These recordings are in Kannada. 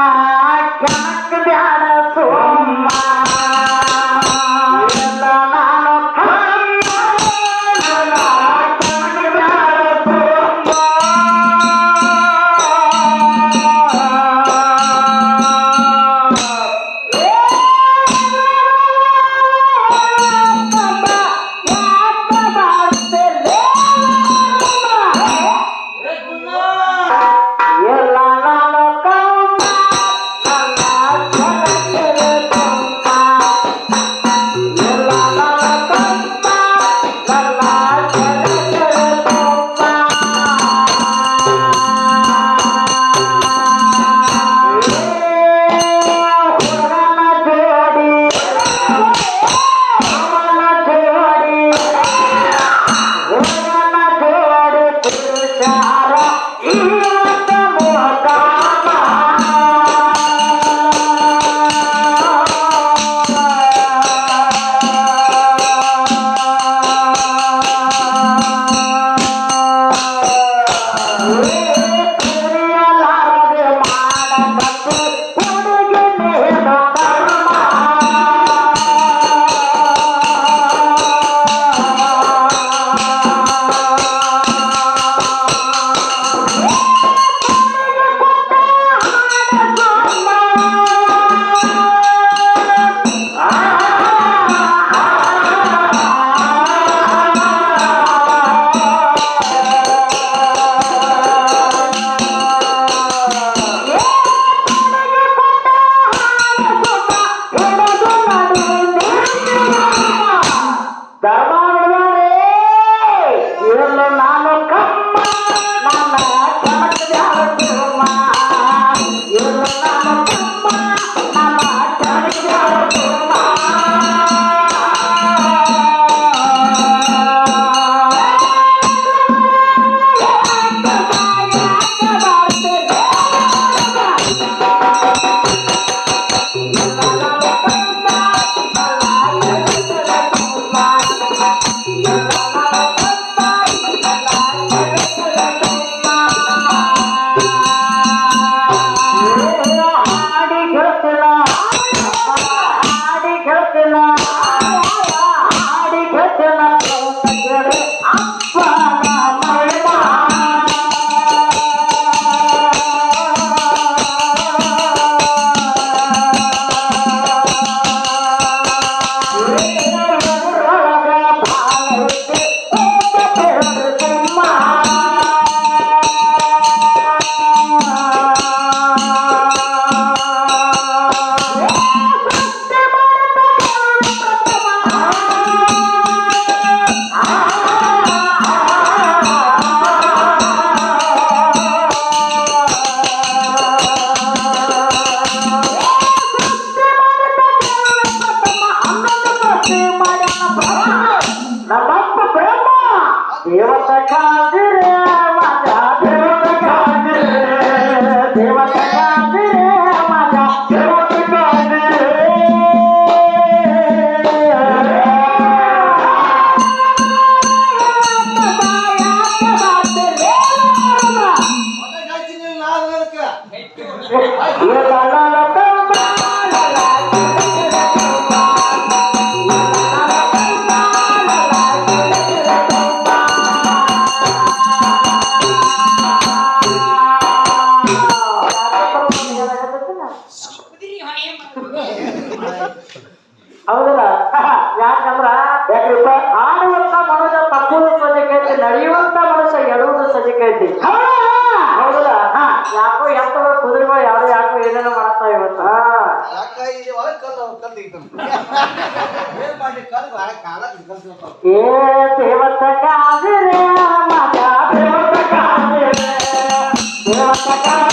கணக்கு தியான টাকা ಹೌದಲ್ಲ? ಯಾಕಂದ್ರ ಯಾಕ್ರಿಪ್ಪ? ಆಡುವಂತ ಮನುಷ್ಯ ತಪ್ಪು ಸಜೆಕ್ ಐತಿ ನಡೆಯುವಂತ ಮನುಷ್ಯ ಎಡುವುದು ಸಜೆಕ್ ಐತಿ. ಹೌದಲ್ಲ? ಯಾಕೋ ಎಂತ ಕುದುರೆಗಳು ಯಾರು ಯಾಕೋ ಏನೇನೋ ಮಾಡ್ತಾ ಇವತ್ತ ಏ ದೇವತ್ತ ಕಾದ್ರೆ ಮಗ ದೇವತ್ತ ಕಾದ್ರೆ ದೇವತ್ತ ಕಾದ್ರೆ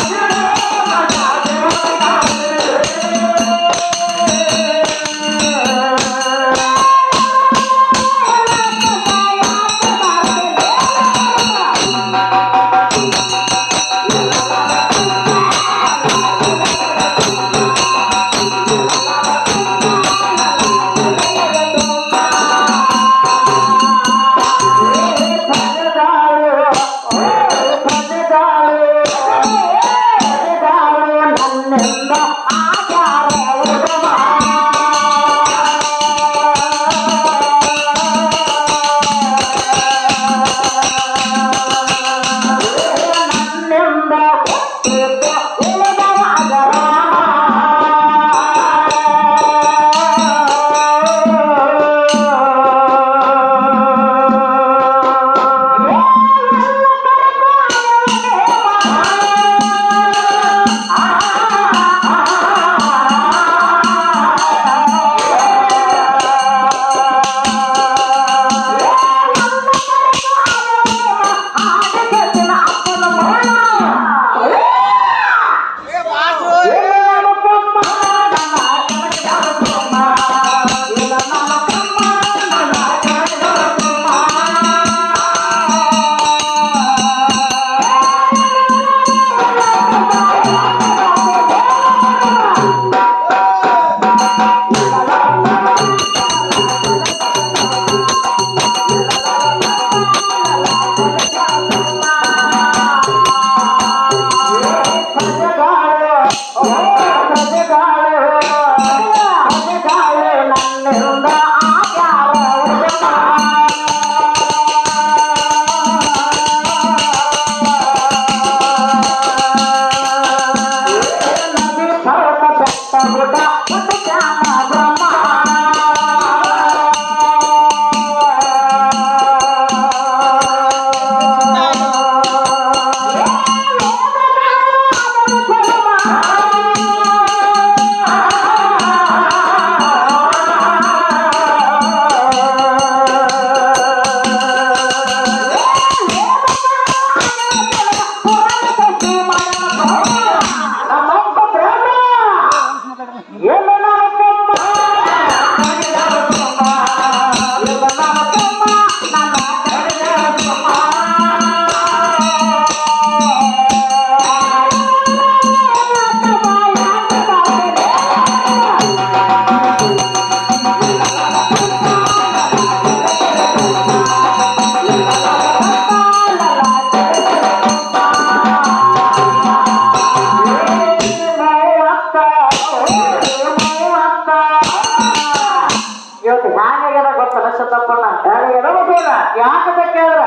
ಕೇಳಿದ್ರ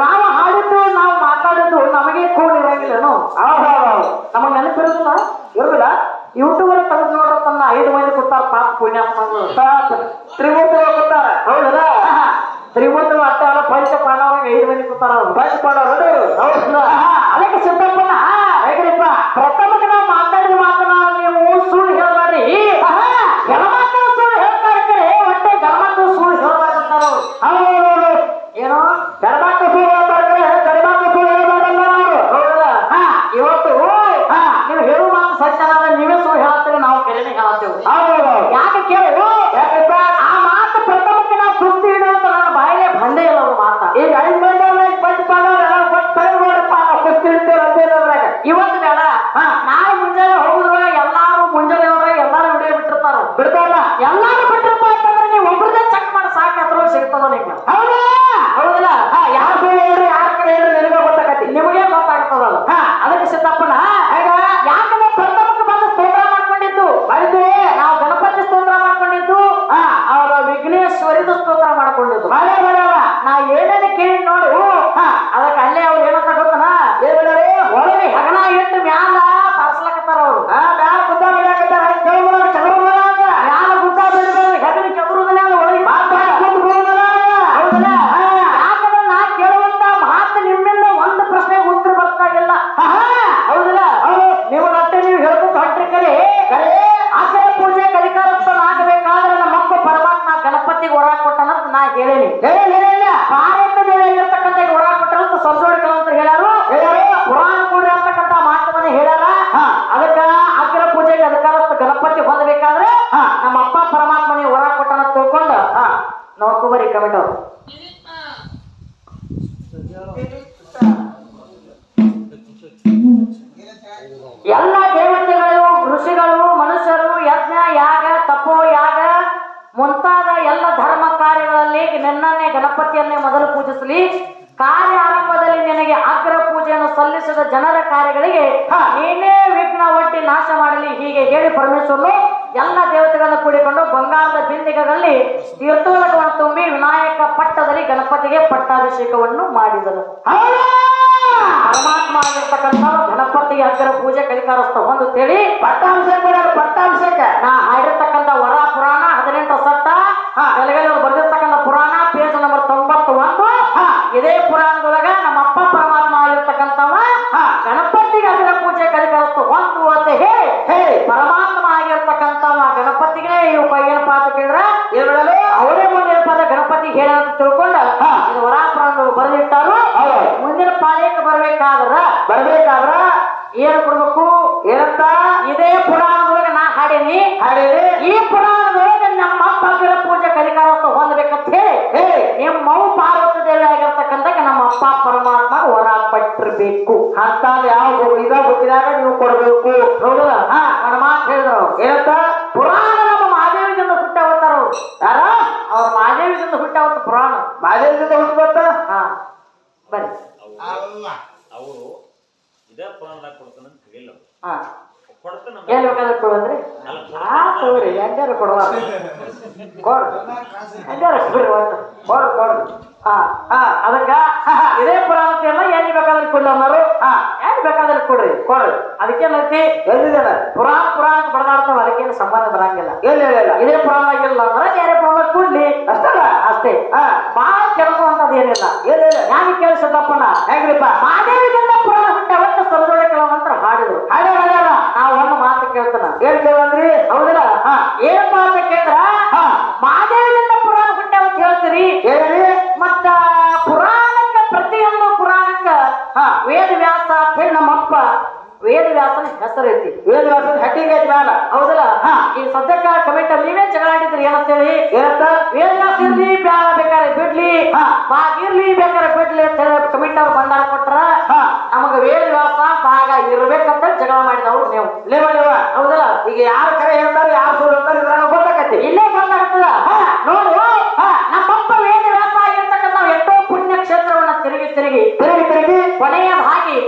ರಾಮ ಹಾಡಿದ್ದು ನಾವು ಮಾತಾಡಿದ್ದು ನಮಗೆ ಕೂಡ ಇರಂಗಿಲ್ಲನು. ನಮಗ್ ನೆನಪಿರುದಿಲ್ಲ ಇರೋದಿಲ್ಲ ಯೂಟ್ಯೂಬರ್ ತೆಗೆದು ತನ್ನ ಐದು ಮಂದಿ ಕೊಡ್ತಾರ ಪಾಪ ಪುಣ್ಯ ತ್ರಿಮೂರ್ತಿ ಕೊಡ್ತಾರ ಹೌದಲ್ಲ? ತ್ರಿಮೂರ್ತಿ ಅಟ್ಟ ಅಲ್ಲ ಪಂಚ ಪಾಂಡವರಾಗ ಐದು ಮಂದಿ ಕೊಡ್ತಾರ ಪಂಚ ಪಾಂಡವರು ಹೌದಲ್ಲ? ಅದಕ್ಕೆ ಸಿದ್ದಪ್ಪನ ಹೇಗ್ರಿಪ್ಪ? ಪ್ರಥಮಕ್ಕೆ ನಾವು ಮಾತಾಡಿದ ಮಾತನ್ನ ನೀವು ಸುಳ್ಳು ಹೇಳ್ಬೇಡ್ರಿ ಹೆಣ್ಮಕ್ಳು ಸುಳ್ಳು ಹೇಳ್ತಾರೆ ಕರೆ ಒಟ್ಟೆ ಗಣಮಕ್ಳು ಸುಳ್ಳು ಹೇಳ್ಬಾರ್ದಂತಾರ ಹೌದು ಏನೋ ಅವರು. ಹೌದಲ್ಲ? ಹಾ ಇವತ್ತು ಹಾ ನೀವು ಹೇಳುವ ಮಾತು ಸತ್ಯನಾದ ನೀವೇ ಸುಳ್ಳು ಹೇಳತ್ತೀರಿ ನಾವು ಕೆರೆನೇ ಹೇಳತ್ತೇವೆ. ಹೌದು ಯಾಕೆ ಕೇಳು? ಆ ಮಾತು ಪ್ರಥಮಕ್ಕೆ ನಾವು ನನ್ನ ಬಾಯಿಗೆ ಬಂದೇ ಇಲ್ಲ ಮಾತ. ಈಗ ಐದು ನೋಡಪ್ಪ ನಾವು ಕುಸ್ತಿ ಇವತ್ತು ಬೇಡ. ನಾಳೆ ಮುಂಜಾನೆ ಹೋಗುದ್ರಾಗ ಎಲ್ಲಾರು ಮುಂಜಾನೆ ಎಲ್ಲಾರು ವಿಡಿಯೋ ಬಿಟ್ಟಿರ್ತಾರ. ಬಿಡ್ತಾರ ಎಲ್ಲಾರು ಬಿಟ್ಟಿರಪ್ಪ না ಕಾರ್ಯ ಆರಂಭದಲ್ಲಿ ನಿನಗೆ ಅಗ್ರ ಪೂಜೆಯನ್ನು ಸಲ್ಲಿಸಿದ ಜನರ ಕಾರ್ಯಗಳಿಗೆ ಏನೇ ವಿಘ್ನ ಒಟ್ಟಿ ನಾಶ ಮಾಡಲಿ. ಹೀಗೆ ಹೇಳಿ ಪರಮೇಶ್ವರನು ಎಲ್ಲ ದೇವತೆಗಳನ್ನು ಕೂಡಿಕೊಂಡು ಬಂಗಾರದ ಬಿಂದಿಗೆಗಳಲ್ಲಿ ತೀರ್ಥೋಲಕವನ್ನು ತುಂಬಿ ವಿನಾಯಕ ಪಟ್ಟದಲ್ಲಿ ಗಣಪತಿಗೆ ಪಟ್ಟಾಭಿಷೇಕವನ್ನು ಮಾಡಿದರು. ಪರಮಾತ್ಮ ಆಗಿರ್ತಕ್ಕಂಥ ಗಣಪತಿಗೆ ಅಗ್ರ ಪೂಜೆ ಕಲಿಕಾರಸ್ಥ ಒಂದು ತಿಳಿ ಪಟ್ಟಾಭಿಷೇಕ ಪಟ್ಟಾಭಿಷೇಕ. ನಾ ಹಾಡಿರ್ತಕ್ಕಂಥ ವರ ಪುರಾಣ ಹದಿನೆಂಟು ಸಟ್ಟ ಬೆಳಗಲಿ ಬರೆದಿರ್ತಕ್ಕಂಥ ಪಾಳ್ಯಕ್ಕೆ ಬರ್ಬೇಕಾದ್ರ ಬರ್ಬೇಕಾದ್ರ ಏನ್ ಕೊಡ್ಬೇಕು? ಏನಂತ? ಇದೇ ಪುರಾಣದೊಳಗೆ ನಾ ಹಾಡೇನಿ. ಹಾಡೇನಿ ಈ ಪುರಾಣದೊಳಗೆ ನಮ್ಮ ಅಪ್ಪಗಿರ ಪೂಜೆ ಕಲಿಕಾರಸ್ಥ ಹೊಂದ್ಬೇಕಂತ ಹೇಳಿ ನಿಮ್ಮ ಮೌ ಪಾರ್ವತಿ ದೇವಿ ಆಗಿರ್ತಕ್ಕಂಥ ನಮ್ಮ ಅಪ್ಪ ಪರಮಾತ್ಮ ಹೊರಪಟ್ಟಿರ್ಬೇಕು ಅಂತ ಯಾವ ಇದ ಗೊತ್ತಿದಾಗ ನೀವು ಕೊಡ್ಬೇಕು. ಹೌದಲ್ಲ? ಹಾ. ನನ್ನ ಮಾತು ಹೇಳಿದ್ರು ಏನಂತ? ಪುರಾಣ ನಮ್ಮ ಮಹಾದೇವಿದಿಂದ ಹುಟ್ಟ ಅವತಾರ ಅವ್ರು. ಯಾರ? ಅವ್ರ ಮಹಾದೇವಿದಿಂದ ಹುಟ್ಟ ಅವತ್ತು ಪುರಾಣ. ಮಹಾದೇವಿದಿಂದ ಹುಟ್ಟು ಬರ್ತ ಹಾ. ಬರ್ರಿ. ಅವರು ಇದೇ ಪುರಾಣದಾಗ ಕೊಡ್ತಾನೆ ಅಂತ ಹೇಳಿಲ್ಲ. ಹಾ ಕೊಡ್ತಾನೆ ಎಲ್ಲಿ ಬೇಕಾದ್ರೆ ಕೊಡಂದ್ರಿ? ತಗೋರಿ ಹೆಂಗಾರ ಕೊಡುವ ಕೊಡು. ಹೆಂಗಾರ ಕೊಡ್ರಿ ಒಟ್ಟು. ಕೊಡು ಕೊಡು. ಹಾ ಹಾ ಅದಕ್ಕ ಇದೇ ಪುರಾವತಿ ಎಲ್ಲ ಬೇಕಾದ್ರೆ ಕೊಡ್ಲಿ ಅನ್ನೋರು ಹಾ ಎಲ್ಲಿ ಬೇಕಾದ್ರೆ ಕೊಡ್ರಿ ಕೊಡ್ರಿ. ಅದಕ್ಕೇನೈತಿ ಎಲ್ಲಿದೆ ಪುರಾಣ ಪುರಾಣ ಬಡದಾಡ್ತಾವ ಅದಕ್ಕೇನು ಸಂಬಂಧ ಬರಂಗಿಲ್ಲ. ಇಲ್ಲ ಇಲ್ಲ ಇದೇ ಪುರಾಣ ಇಲ್ಲ ಅಂದ್ರೆ ಬೇರೆ ಪುರಾಣ ಕೊಡ್ಲಿ. ಅಷ್ಟಲ್ಲ ಅಷ್ಟೇ. ಹಾ. ಬಾಳ ಕೆಳಕುವಂತದ್ ಏನಿಲ್ಲ ಏನಿಲ್ಲ ಯಾಕೆ ಕೇಳಿಸದಪ್ಪನ ಹೆಂಗ್ರಿಪ್ಪ? ಮಾದೇವಿಗೆಲ್ಲ ಪುರಾಣ ಹುಟ್ಟ ಒಟ್ಟು ಸರಜೋಡಿ ಕೆಲವಂತರ ಹಾಡಿದ್ರು. ಹಾಡೇ ಹಾಡ್ಯಾರ? ನಾವು ಒಂದು ಮಾತು ಕೇಳ್ತಾನ. ಏನ್ ಕೇಳಂದ್ರಿ? ಹೌದಿಲ್ಲ? ಹಾ. ಏನ್ ಮಾತು ಕೇಳಿದ್ರ ಮಾದೇವಿಗಿಂತ ಪುರಾಣ ಹುಟ್ಟ ಅಂತ ಹೇಳ್ತೀರಿ ಹೇಳಿ ಮತ್ತ ಪುರಾಣಕ್ಕ ಪ್ರತಿಯೊಂದು ಪುರಾಣಕ್ಕ ವೇದ ವ್ಯಾಸ ಅಂತ ಹೇಳಿ ನಮ್ಮಪ್ಪ ವೇದ ವ್ಯಾಸನ ಹೆಸರು ಐತಿ ವೇದ ವ್ಯಾಸನ ಹೆಡ್ಡಿಂಗ್ ಐತಿ ಮ್ಯಾಲ ಹೌದಲ್ಲ ಈ ಸದ್ಯಕ್ಕ ಕಮಿಟ ನೀವೇ ಜಗಳ ಆಡಿದ್ರಿ ಏನಂತೇಳಿ ಏನಂತ ವೇದ ವ್ಯಾಸ ಇರ್ಲಿ ಬ್ಯಾ ಬೇಕಾರೆ ಬಿಡ್ಲಿ ಭಾಗ ಇರ್ಲಿ ಬೇಕಾರೆ ಬಿಡ್ಲಿ ಅಂತ ಹೇಳಿ ಕಮಿಟಿ ಅವ್ರು ಬಂದಾರ ಕೊಟ್ರ ನಮಗ ವೇದ ವ್ಯಾಸ ಭಾಗ ಇರ್ಬೇಕಂತ ಜಗಳ ಮಾಡಿದವ್ರು ನೀವು. ಲೇವ ಲೇವ ಹೌದಲ್ಲ? ಈಗ ಯಾರ ಕರೆ ಹೇಳ್ತಾರೆ ಯಾರು ಸುಳ್ಳು ಹೇಳ್ತಾರೆ ಇದ್ರಾಗ ಗೊತ್ತಾಗತ್ತೆ ಇಲ್ಲೇ ಗೊತ್ತಾಗ್ತದ. ನೋಡಿ ನಮ್ಮಪ್ಪ ವೇದ ವ್ಯಾಸ ಆಗಿರ್ತಕ್ಕಂಥ ನಾವು ಎಷ್ಟೋ ಪುಣ್ಯ ಕ್ಷೇತ್ರವನ್ನ ತಿರುಗಿ ತಿರುಗಿ ತಿರುಗಿ ತಿರುಗಿ. ಕೊನೆಯದಾಗಿ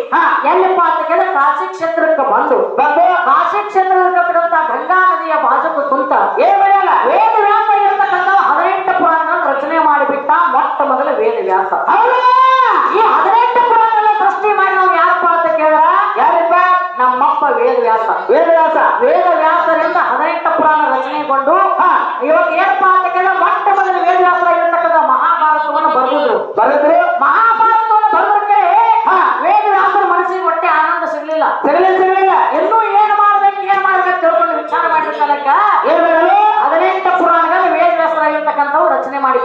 ಎಲ್ಲಪ್ಪ ಅಂತ ಕೇಳಿದ್ರೆ ಕಾಶಿ ಕ್ಷೇತ್ರಕ್ಕೆ ಬಂದು. ಬಂದು. ಕಾಶಿ ಕ್ಷೇತ್ರದಲ್ಲಿರ್ತಕ್ಕಂಥ ಗಂಗಾ ನದಿಯ ಬಾಜುಕು ಕುಂತ ಏನ್ ಬೆಳೆಯಲ್ಲ ವೇದ ವ್ಯಾಸ ಇರ್ತಕ್ಕಂಥ ಹದಿನೆಂಟು ಪುರಾಣ ರಚನೆ ಮಾಡಿಬಿಟ್ಟ ಮೊಟ್ಟ ಮೊದಲ ವೇದ ವ್ಯಾಸ. ಈ ಹದಿನೆಂಟು ಪುರಾಣ ಸೃಷ್ಟಿ ಮಾಡಿ ನಾವು ಯಾರಪ್ಪ ಅಂತ ಕೇಳಿದ್ರ ಯಾರಪ್ಪ ನಮ್ಮಪ್ಪ ವೇದವ್ಯಾಸ. ವೇದವ್ಯಾಸರಿಂದ ವೇದ ವ್ಯಾಸ ವೇದ ವ್ಯಾಸರಿಂದ ಹದಿನೆಂಟು ಪುರಾಣ ರಚನೆಗೊಂಡು ಇವತ್ತು ಏನಪ್ಪ ಅಂತ ಕೇಳಿದ್ರೆ ಮೊಟ್ಟ ಮೊದಲು ವೇದ ವ್ಯಾಸರ ಇರತಕ್ಕಂಥ ಮಹಾಭಾರತವನ್ನು ಬರೆದಿದ್ರು. ಬರೆದ್ರು? ಮಹಾಭಾರತವನ್ನು ಬರೆದಕ್ಕೆ ವೇದವ್ಯಾಸರ ಮನಸ್ಸಿಗೆ ಒಟ್ಟೆ ಆನಂದ ಸಿಗಲಿಲ್ಲ. ಸಿಗಲಿಲ್ಲ ಸಿಗಲಿಲ್ಲ. ಎಲ್ಲೂ ಏನು ಮಾಡ್ಬೇಕು ಏನ್ ಮಾಡ್ಬೇಕು ತಿಳ್ಕೊಂಡು ವಿಚಾರ ಮಾಡಿದ ಕಾಲಕ್ಕ ಹದಿನೆಂಟು ಪುರಾಣಗಳಲ್ಲಿ ವೇದ ವ್ಯಾಸರಾಗಿರ್ತಕ್ಕಂಥವು ರಚನೆ ಮಾಡಿ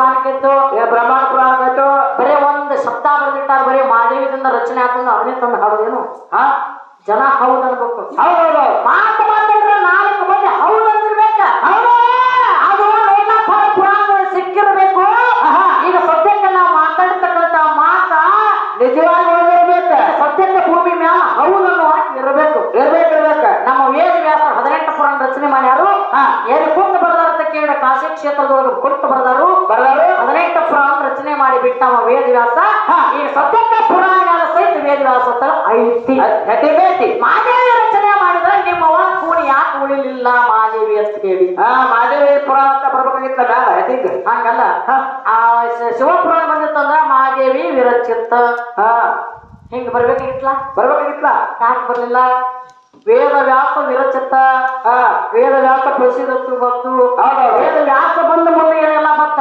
ಇತ್ತು ಕೂರ್ಮ ಪುರಾಣಕ್ಕೆ ಇತ್ತು ಏನ್ ಬ್ರಹ್ಮಾಂಡ ಪುರಾಣಕ್ಕಿತ್ತು ಬರೀ ಒಂದು ಶಬ್ದ ಬರೆದಿಟ್ಟಾರ, ಬರೀ ಮಾದೇವಿದಿಂದ ರಚನೆ ಆಗ್ತದೆ ಅವನೇ ತಂದು ಹಾಡೋದೇನು ಹಾ ಜನ ಹೌದು ಅನ್ಬೇಕು ಹೌದು ಮಾತು ಮಾತಾಡಿದ್ರೆ ನಾಲ್ಕು ಮಂದಿ ಹೌದು ಅಂದಿರ್ಬೇಕ ಹೌದು ಅದು ನೋಡ್ಲಪ್ಪ ಪುರಾಣಗಳು ಸಿಕ್ಕಿರ್ಬೇಕು ಈಗ ಸದ್ಯಕ್ಕೆ ನಾವು ಮಾತಾಡ್ತಕ್ಕಂತ ಮಾತ ನಿಜವಾಗಿ ಇರಬೇಕು ಸದ್ಯಕ್ಕೆ ಭೂಮಿ ಮ್ಯಾಲ ಹೌದು ಅನ್ನುವ ಇರಬೇಕು ಇರ್ಬೇಕು ಇರ್ಬೇಕು ನಮ್ಮ ವೇದ ವ್ಯಾಸ ಹದಿನೆಂಟು ಪುರಾಣ ರಚನೆ ಮಾಡ್ಯಾರು ಏನು ಕುಂತ ಬರದಾರ ಅಂತ ಕೇಳಿ ಕಾಶಿ ಕ್ಷೇತ್ರದೊಳಗೆ ಕೊಟ್ಟು ಬರದಾರು. ಅನೇಕ ಪುರಾಣ ರಚನೆ ಮಾಡಿ ಬಿಟ್ಟ ನಮ್ಮ ವೇದ ವ್ಯಾಸ ಈಗ ಸದ್ಯಕ್ಕೆ ಪುರಾಣ ಸಹಿತ ವೇದವ್ಯಾಸ ತರ ಐತಿ. ಐತಿ ಮಾದೇವಿ ರಚನೆ ಮಾಡಿದ್ರೆ ನಿಮ್ಮ ಕೂಣಿ ಯಾಕೆ ಉಳಿಲಿಲ್ಲ ಮಾದೇವಿ ಅಂತ ಕೇಳಿ. ಮಾದೇವಿ ಪುರಾಣ ಅಂತ ಬರ್ಬೇಕಾಗಿತ್ತ ಹಂಗಲ್ಲ. ಆ ಶಿವಪುರಾಣ ಶಿವ ಪುರಾಣ ಬಂದಿತ್ತಂದ್ರ ಮಾದೇವಿ ವಿರಚಿತ್ತ. ಹಿಂಗ್ ಬರ್ಬೇಕಾಗಿತ್ತಲ್ಲ ಬರ್ಬೇಕಾಗಿತ್ತಲ್ಲ ಯಾಕೆ ಬರ್ಲಿಲ್ಲ? ವೇದ ವ್ಯಾಸ ವಿರಚಿತ ವೇದ ವ್ಯಾಸ ಪ್ರಸಿದ್ಧತ್ತು ಬಂತು ವೇದ ವ್ಯಾಸ ಬಂದ ಮುಂದೆ ಏನೆಲ್ಲ ಬಂತ?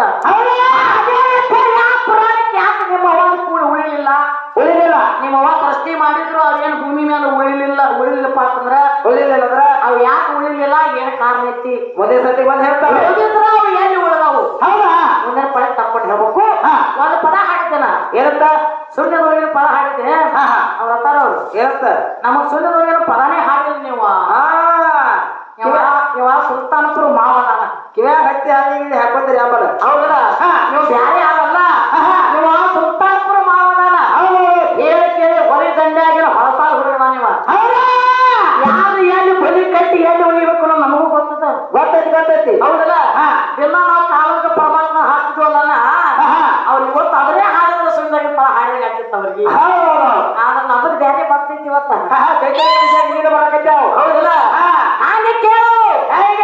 ನಿಮ್ಮ ಅವ್ವ ಕೂಡ ಉಳಿಲಿಲ್ಲ? ಉಳಿಲಿಲ್ಲ. ನಿಮ್ಮ ಅವ್ವ ಸೃಷ್ಟಿ ಮಾಡಿದ್ರು ಅದೇನು ಭೂಮಿ ಮೇಲೆ ಉಳಿಲಿಲ್ಲ ಉಳಿಲಿಲ್ಲಪ್ಪ ಅಂತಂದ್ರೆ? ಉಳಿಲಿಲ್ಲ ಅಂದ್ರೆ? ಅವು ಯಾಕೆ ಉಳಿಲಿಲ್ಲ? ಏನು ಕಾರಣ ಐತಿ? ಒಂದೇ ಸತಿ ಬಂದು ಹೇಳ್ತಾರೆ. ಉಳಿದಿದ್ರ ಅವು ಎಲ್ಲಿ ಉಳಿದವು? ಹೌದಾ? ಒಂದೇ ಪಡೆ ತಕ್ಕೊಂಡು ಹೇಳ್ಬೇಕು. ಒಂದು ಪದ ಹಾಡಿದ್ದೇನ ಏನಂತ? ಶೂನ್ಯದೊಳಗಿನ ಪದ ಹಾಡಿದ್ರೆ ಅವ್ರ ಅತ್ತಾರ ಅವ್ರು. ಹೇಳ್ತಾರ ನಮಗ್ ಶೂನ್ಯದೊಳಗಿನ ಪದನೇ ಹಾಡಿಲ್ಲ ನೀವು. ಇವ ಇವ ಸುಲ್ತಾನಪುರ ಮಾವದಾನ ಕಿವ್ಯಾಗ ಹತ್ತಿ ಹಾಕಿ ಹಾಕೋತೀರಿ ಆಮೇಲೆ ಹೌದಲ್ಲ? ನೀವು ಬ್ಯಾರೆ ಆಗಲ್ಲ ನೀವು ಸುಲ್ತಾನಪುರ ಮಾವದಾನ ಹೇಳಿ ಕೇಳಿ ಹೊಲಿ ದಂಡೆಯಾಗಿನ ಹೊಳಸಾಲ ಹುಡುಗದಾನ ಇವ ಯಾರು ಎಲ್ಲಿ ಬಲಿ ಕಟ್ಟಿ ಎಲ್ಲಿ ಉಳಿಬೇಕು ಅನ್ನೋದು ನಮಗೂ ಗೊತ್ತದ ಗೊತ್ತೈತಿ ಗೊತ್ತೈತಿ ಹೌದಲ್ಲ ದಿನ ನಾವು ಕಾಲಕ್ಕೆ ಪರಮಾತ್ಮ ಹಾಕ್ತಿದ್ವಲ್ಲ ಅವ್ರು ಇವತ್ತು ಅದರೇ ಹಾಡಿದ್ರೆ ಸುಂದರ ಪದ ಹಾಡಿದಾಗ ಆಗ್ತಿತ್ತು ಅವ್ರಿಗೆ ಆದ್ರೆ ನಮ್ಮದು ಬೇರೆ ಬರ್ತೈತಿ ಇವತ್ತ ಹೌದಲ್ಲ? ಹಾಗೆ ಕೇಳು. ಈಗ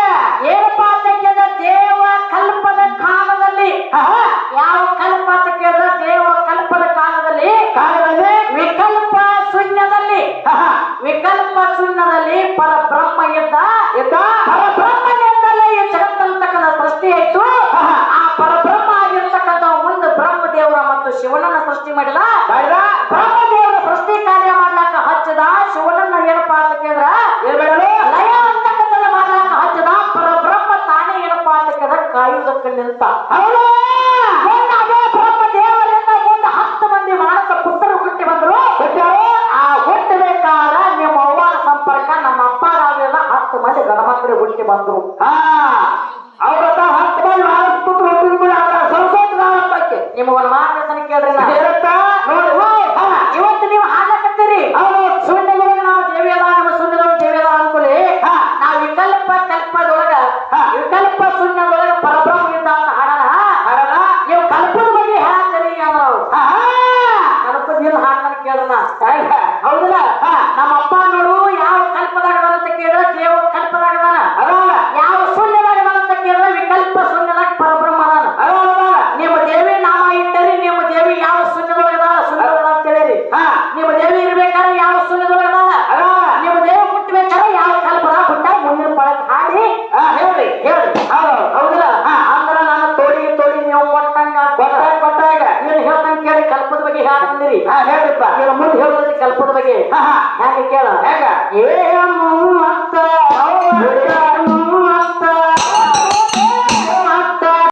ಏನಪ್ಪ ಅಂತ ಕೇಳಿದ್ರೆ ದೇವ ಕಲ್ಪದ ಕಾಲದಲ್ಲಿ. ಯಾವ ಕಲ್ಪ ಅಂತ ಕೇಳಿದ್ರೆ ದೇವ ಕಲ್ಪದ ಕಾಲದಲ್ಲಿ? ಕಾಲದಲ್ಲಿ? ವಿಕಲ್ಪ ಶೂನ್ಯದಲ್ಲಿ. ವಿಕಲ್ಪ ಶೂನ್ಯದಲ್ಲಿ ಪರಬ್ರಹ್ಮ ಇದ್ದ ಇದ್ದ ಪರಬ್ರಹ್ಮನಿಂದಲೇ ಈ ಜಗತ್ತಂತಕ್ಕಂಥ ಸೃಷ್ಟಿ ಆಯ್ತು. ಆ ಪರಬ್ರಹ್ಮ ಆಗಿರ್ತಕ್ಕಂಥ ಮುಂದೆ ಬ್ರಹ್ಮ ದೇವರ ಮತ್ತು ಶಿವನನ್ನ ಸೃಷ್ಟಿ ಮಾಡಿದ. ಬ್ರಹ್ಮದೇವರ ಸೃಷ್ಟಿ ಕಾರ್ಯ ಮಾಡ್ಲಾಕ ಹಚ್ಚದ ಶಿವನನ್ನ ಏನಪ್ಪ ಅಂತ ಕೇಳಿದ್ರ? ಲಯ ಅಂತಕ್ಕಂಥದ್ದು ಮಾಡ್ಲಾಕ ಹಚ್ಚದ ಪರಬ್ರಹ್ಮ ತಾನೇ ಏನಪ್ಪ ಅಂತ ಕೇಳಿದ್ರ? ಕಾಯುವುದಕ್ಕೆ ನಿಂತ ಮುಂದೆ ಬ್ರಹ್ಮ ದೇವರಿಂದ ಮುಂದೆ ಹತ್ತು ಮಂದಿ ಮಾನಸ ಪುತ್ರರು ಹುಟ್ಟಿ ಬಂದ್ರು. ಆ ಹುಟ್ಟಬೇಕಾದ ನಿಮ್ಮ ಅವ್ವನ ಸಂಪರ್ಕ ನಮ್ಮ ಅಪ್ಪ ಹತ್ತು ಮಂದಿ ಗಣಮಕ್ಕಳು ಹುಟ್ಟಿ ಬಂದ್ರು. ಅವ್ರ ಐತಿ ಹಾ ಹೇಳ್ರಿಪ್ಪ. ಇವ್ರ ಮುಂದೆ ಹೇಳೋದಕ್ಕೆ ಕಲ್ಪದ ಬಗ್ಗೆ ಹಾ ಹಾ. ಹೇಗೆ ಕೇಳ? ಹೇಗ? ಏ ಮೂವತ್ತ